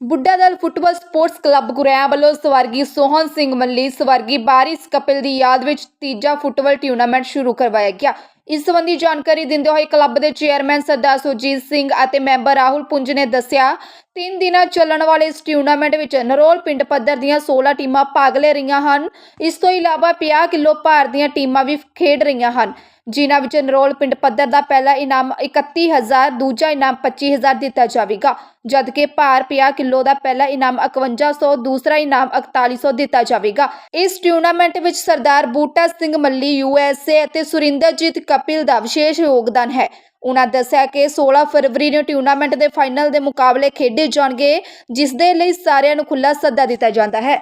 Buddha Dal football sports club Gureya ਵੱਲੋਂ ਸਵਰਗੀ ਸੋਹਨ ਸਿੰਘ ਮੱਲੀ ਸਵਰਗੀ ਬਾਰਿਸ ਕਪਿਲ ਦੀ ਯਾਦ ਵਿੱਚ ਤੀਜਾ ਫੁੱਟਬਾਲ ਟੂਰਨਾਮੈਂਟ ਸ਼ੁਰੂ ਕਰਵਾਇਆ ਗਿਆ। ਇਸ ਸੰਬੰਧੀ ਜਾਣਕਾਰੀ ਦਿੰਦੇ ਹੋਏ ਕਲੱਬ ਦੇ ਚੇਅਰਮੈਨ ਸਰਦਾਰ ਸੁਰਜੀਤ ਸਿੰਘ ਅਤੇ ਮੈਂਬਰ ਰਾਹੁਲ ਪੁੰਜ ਨੇ ਦੱਸਿਆ, ਤਿੰਨ ਦਿਨਾਂ ਚੱਲਣ ਵਾਲੇ ਇਸ ਟੂਰਨਾਮੈਂਟ ਵਿੱਚ ਨਰੋਲ ਪਿੰਡ ਪੱਧਰ ਦੀਆਂ 16 ਟੀਮਾਂ ਭਾਗ ਲੈ ਰਹੀਆਂ ਹਨ। ਇਸ ਤੋਂ ਇਲਾਵਾ 50 ਕਿਲੋ ਭਾਰ ਦੀਆਂ ਟੀਮਾਂ ਵੀ ਖੇਡ ਰਹੀਆਂ ਹਨ, ਜਿਨ੍ਹਾਂ ਵਿੱਚ ਨਰੋਲ ਪਿੰਡ ਪੱਧਰ ਦਾ ਪਹਿਲਾ ਇਨਾਮ 31000 ਦੂਜਾ ਇਨਾਮ 25000 ਦਿੱਤਾ ਜਾਵੇਗਾ, ਜਦਕਿ ਭਾਰ 50 ਕਿਲੋ ਦਾ ਪਹਿਲਾ ਇਨਾਮ 5100 ਦੂਸਰਾ ਇਨਾਮ 4100 ਦਿੱਤਾ ਜਾਵੇਗਾ। ਇਸ ਟੂਰਨਾਮੈਂਟ ਵਿੱਚ ਸਰਦਾਰ ਬੂਟਾ ਸਿੰਘ ਮੱਲੀ ਯੂਐਸਏ ਅਤੇ ਸੁਰਿੰਦਰਜੀਤ ਕਪਿਲ ਦਾ ਵਿਸ਼ੇਸ਼ ਯੋਗਦਾਨ ਹੈ। ਉਹਨਾਂ ਦੱਸਿਆ ਕਿ 16 ਫਰਵਰੀ ਨੂੰ ਟੂਰਨਾਮੈਂਟ ਦੇ ਫਾਈਨਲ ਦੇ ਮੁਕਾਬਲੇ ਖੇਡੇ ਜਾਣਗੇ, ਜਿਸ ਦੇ ਲਈ ਸਾਰਿਆਂ ਨੂੰ ਖੁੱਲਾ ਸੱਦਾ ਦਿੱਤਾ ਜਾਂਦਾ ਹੈ।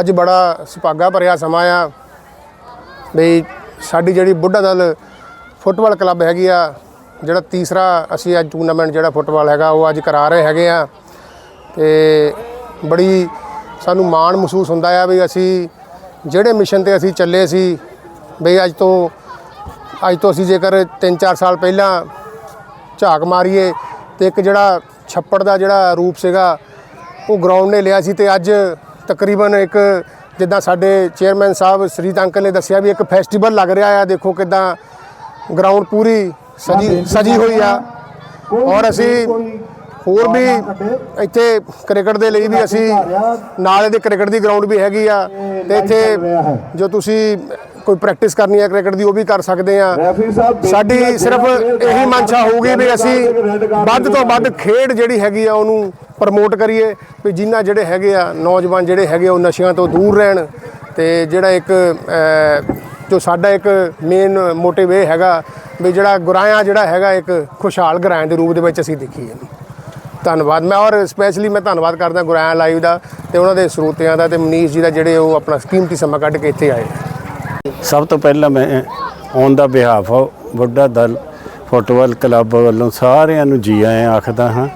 ਅੱਜ ਬੜਾ ਸੁਭਾਗਾ ਭਰਿਆ ਸਮਾਂ ਆ ਵੀ ਸਾਡੀ ਜਿਹੜੀ ਬੁੱਢਾ ਦਲ ਫੁੱਟਬਾਲ ਕਲੱਬ ਹੈਗੀ ਆ, ਜਿਹੜਾ ਤੀਸਰਾ ਅਸੀਂ ਅੱਜ ਟੂਰਨਾਮੈਂਟ ਜਿਹੜਾ ਫੁੱਟਬਾਲ ਹੈਗਾ, ਉਹ ਅੱਜ ਕਰਾ ਰਹੇ ਹੈਗੇ ਆ। ਤੇ ਬੜੀ ਸਾਨੂੰ ਮਾਣ ਮਹਿਸੂਸ ਹੁੰਦਾ ਆ ਵੀ ਅਸੀਂ ਜਿਹੜੇ ਮਿਸ਼ਨ ਤੇ ਅਸੀਂ ਚੱਲੇ ਸੀ ਬਈ ਅੱਜ ਤੋਂ ਅੱਜ ਤੋਂ ਅਸੀਂ ਜੇਕਰ 3-4 ਸਾਲ ਪਹਿਲਾਂ ਝਾਕ ਮਾਰੀਏ ਤੇ ਇੱਕ ਜਿਹੜਾ ਛੱਪੜ ਦਾ ਜਿਹੜਾ ਰੂਪ ਸੀਗਾ ਉਹ ਗਰਾਊਂਡ ਨੇ ਲਿਆ ਸੀ ਤੇ ਅੱਜ ਤਕਰੀਬਨ ਇੱਕ ਜਿੱਦਾਂ ਸਾਡੇ ਚੇਅਰਮੈਨ ਸਾਹਿਬ ਸ੍ਰੀਤ ਅੰਕਲ ਨੇ ਦੱਸਿਆ ਵੀ ਇੱਕ ਫੈਸਟੀਵਲ ਲੱਗ ਰਿਹਾ ਆ ਦੇਖੋ ਕਿਦਾਂ ਗਰਾਊਂਡ ਪੂਰੀ ਸਜੀ ਸਜੀ ਹੋਈ ਆ। ਔਰ ਅਸੀਂ ਹੋਰ ਵੀ ਇੱਥੇ ਕ੍ਰਿਕਟ ਦੇ ਲਈ ਵੀ ਅਸੀਂ ਨਾਲ ਦੇ ਕ੍ਰਿਕਟ ਦੀ ਗਰਾਊਂਡ ਵੀ ਹੈਗੀ ਆ ਤੇ ਇੱਥੇ ਜੋ ਤੁਸੀਂ ਕੋਈ ਪ੍ਰੈਕਟਿਸ ਕਰਨੀ ਹੈ ਕ੍ਰਿਕਟ ਦੀ ਉਹ ਵੀ ਕਰ ਸਕਦੇ ਆ ਸਾਡੀ ਸਿਰਫ ਇਹੀ ਮਨਸ਼ਾ ਹੋਊਗੀ ਵੀ ਅਸੀਂ ਵੱਧ ਤੋਂ ਵੱਧ ਖੇਡ ਜਿਹੜੀ ਹੈਗੀ ਆ ਉਹਨੂੰ ਪ੍ਰਮੋਟ ਕਰੀਏ ਵੀ ਜਿਨ੍ਹਾਂ ਜਿਹੜੇ ਹੈਗੇ ਆ ਨੌਜਵਾਨ ਜਿਹੜੇ ਹੈਗੇ ਉਹ ਨਸ਼ਿਆਂ ਤੋਂ ਦੂਰ ਰਹਿਣ ਤੇ ਜਿਹੜਾ ਇੱਕ ਜੋ ਸਾਡਾ ਇੱਕ ਮੇਨ ਮੋਟਿਵ ਇਹ ਹੈਗਾ ਵੀ ਜਿਹੜਾ ਗੁਰਾਇਆ ਜਿਹੜਾ ਹੈਗਾ ਇੱਕ ਖੁਸ਼ਹਾਲ ਗੁਰਾਇਆ ਦੇ ਰੂਪ ਦੇ ਵਿੱਚ ਅਸੀਂ ਦੇਖੀਏ। ਧੰਨਵਾਦ। ਮੈਂ ਔਰ ਸਪੈਸ਼ਲੀ ਮੈਂ ਧੰਨਵਾਦ ਕਰਦਾ ਗੁਰਾਇਆ ਲਾਈਵ ਦਾ ਤੇ ਉਹਨਾਂ ਦੇ ਸਰੋਤਿਆਂ ਦਾ ਤੇ ਮਨੀਸ਼ ਜੀ ਦਾ ਜਿਹੜੇ ਉਹ ਆਪਣਾ ਕੀਮਤੀ ਸਮਾਂ ਕੱਢ ਕੇ ਇੱਥੇ ਆਏ। ਸਭ ਤੋਂ ਪਹਿਲਾਂ ਮੈਂ on the behalf Buddha Dal, football club ਵੱਲੋਂ ਸਾਰਿਆਂ ਨੂੰ ਜੀ ਆਇਆਂ ਆਖਦਾ ਹਾਂ।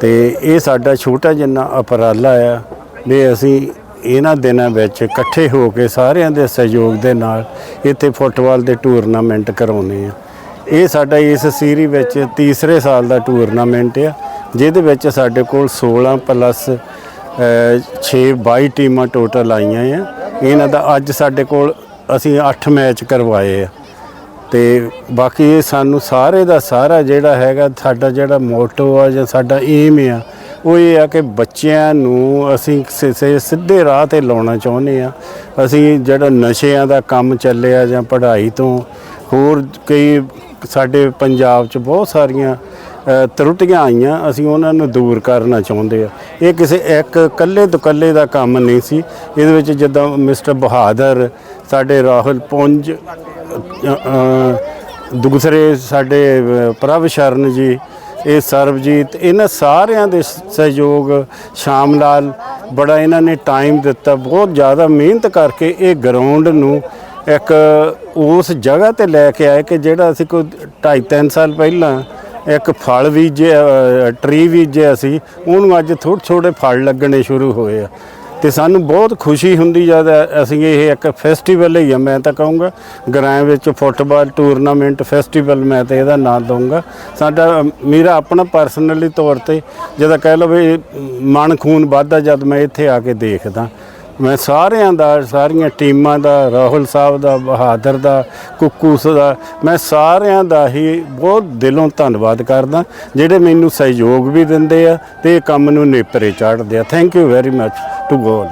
ਤੇ ਇਹ ਸਾਡਾ ਛੋਟਾ ਜਿੰਨਾ ਉਪਰਾਲਾ ਆ, ਵੀ ਅਸੀਂ ਇਹਨਾਂ ਦਿਨਾਂ ਵਿੱਚ ਇਕੱਠੇ ਹੋ ਕੇ ਸਾਰਿਆਂ ਦੇ ਸਹਿਯੋਗ ਦੇ ਨਾਲ ਇੱਥੇ ਫੁੱਟਬਾਲ ਦੇ ਟੂਰਨਾਮੈਂਟ ਕਰਾਉਨੇ ਆ। ਇਹ ਸਾਡਾ ਇਸ ਸੀਰੀ ਵਿੱਚ ਤੀਸਰੇ ਸਾਲ ਦਾ ਟੂਰਨਾਮੈਂਟ ਆ, ਜਿਹਦੇ ਵਿੱਚ ਸਾਡੇ ਕੋਲ 16 ਪਲੱਸ 6 22 ਟੀਮਾਂ ਟੋਟਲ ਆਈਆਂ ਆ। ਇਹਨਾਂ ਦਾ ਅੱਜ ਸਾਡੇ ਕੋਲ ਅਸੀਂ 8 ਮੈਚ ਕਰਵਾਏ ਆ। ਤੇ ਬਾਕੀ ਇਹ ਸਾਨੂੰ ਸਾਰੇ ਦਾ ਸਾਰਾ ਜਿਹੜਾ ਹੈਗਾ, ਸਾਡਾ ਜਿਹੜਾ ਮੋਟੋ ਆ ਜਾਂ ਸਾਡਾ ਏਮ ਆ, ਉਹ ਇਹ ਆ ਕਿ ਬੱਚਿਆਂ ਨੂੰ ਅਸੀਂ ਸਿ- ਸਿੱਧੇ ਰਾਹ ਤੇ ਲਾਉਣਾ ਚਾਹੁੰਦੇ ਆ। ਅਸੀਂ ਜਿਹੜਾ ਨਸ਼ਿਆਂ ਦਾ ਕੰਮ ਚੱਲਿਆ ਜਾਂ ਪੜ੍ਹਾਈ ਤੋਂ, ਹੋਰ ਕਈ ਸਾਡੇ ਪੰਜਾਬ 'ਚ ਬਹੁਤ ਸਾਰੀਆਂ ਤਰੁੱਟੀਆਂ ਆਈਆਂ, ਅਸੀਂ ਉਹਨਾਂ ਨੂੰ ਦੂਰ ਕਰਨਾ ਚਾਹੁੰਦੇ ਆ। ਇਹ ਕਿਸੇ ਇੱਕ ਇਕੱਲੇ ਦੁਕੱਲੇ ਦਾ ਕੰਮ ਨਹੀਂ ਸੀ। ਇਹਦੇ ਵਿੱਚ ਜਿੱਦਾਂ ਮਿਸਟਰ ਬਹਾਦਰ ਸਾਡੇ ਰਾਹੁਲ ਪੁੰਜ ਦੂਸਰੇ ਸਾਡੇ ਪ੍ਰਭ ਸ਼ਰਨ ਜੀ, ਇਹ ਸਰਬਜੀਤ, ਇਹਨਾਂ ਸਾਰਿਆਂ ਦੇ ਸਹਿਯੋਗ ਸ਼ਾਮ ਲਾਲ ਬੜਾ ਇਹਨਾਂ ਨੇ ਟਾਈਮ ਦਿੱਤਾ, ਬਹੁਤ ਜ਼ਿਆਦਾ ਮਿਹਨਤ ਕਰਕੇ ਇਹ ਗਰਾਊਂਡ ਨੂੰ ਇੱਕ ਉਸ ਜਗ੍ਹਾ ਤੇ ਲੈ ਕੇ ਆਏ ਕਿ ਜਿਹੜਾ ਅਸੀਂ ਕੋਈ 2.5 3 ਸਾਲ ਪਹਿਲਾਂ ਇੱਕ ਫਲ ਬੀਜੇ ਟਰੀ ਬੀਜਿਆ ਸੀ, ਉਹਨੂੰ ਅੱਜ ਥੋੜ੍ਹੇ ਛੋਟੇ ਫਲ ਲੱਗਣੇ ਸ਼ੁਰੂ ਹੋਏ ਆ। ਤੇ ਸਾਨੂੰ ਬਹੁਤ ਖੁਸ਼ੀ ਹੁੰਦੀ ਜਦ ਅਸੀਂ ਇਹ ਇੱਕ ਫੈਸਟੀਵਲ ਹੀ ਆ, ਮੈਂ ਤਾਂ ਕਹੂੰਗਾ ਗਰਾਂ ਵਿੱਚ ਫੁੱਟਬਾਲ ਟੂਰਨਾਮੈਂਟ ਫੈਸਟੀਵਲ ਮੈਂ ਤਾਂ ਇਹਦਾ ਨਾਮ ਦਊਂਗਾ। ਸਾਡਾ ਮੇਰਾ ਆਪਣਾ ਪਰਸਨਲੀ ਤੌਰ ਤੇ ਜਿਹਦਾ ਕਹਿ ਲਓ ਵੀ ਮਨ ਖੂਨ ਵੱਧਦਾ ਜਦ ਮੈਂ ਇੱਥੇ ਆ ਕੇ ਦੇਖਦਾ। ਮੈਂ ਸਾਰਿਆਂ ਦਾ, ਸਾਰੀਆਂ ਟੀਮਾਂ ਦਾ, ਰਾਹੁਲ ਸਾਹਿਬ ਦਾ, ਬਹਾਦਰ ਦਾ, ਕੁੱਕੂਸ ਦਾ, ਮੈਂ ਸਾਰਿਆਂ ਦਾ ਹੀ ਬਹੁਤ ਦਿਲੋਂ ਧੰਨਵਾਦ ਕਰਦਾ, ਜਿਹੜੇ ਮੈਨੂੰ ਸਹਿਯੋਗ ਵੀ ਦਿੰਦੇ ਆ ਤੇ ਇਹ ਕੰਮ ਨੂੰ ਨੇਪਰੇ ਚਾੜਦੇ ਆ। Thank you very much to goal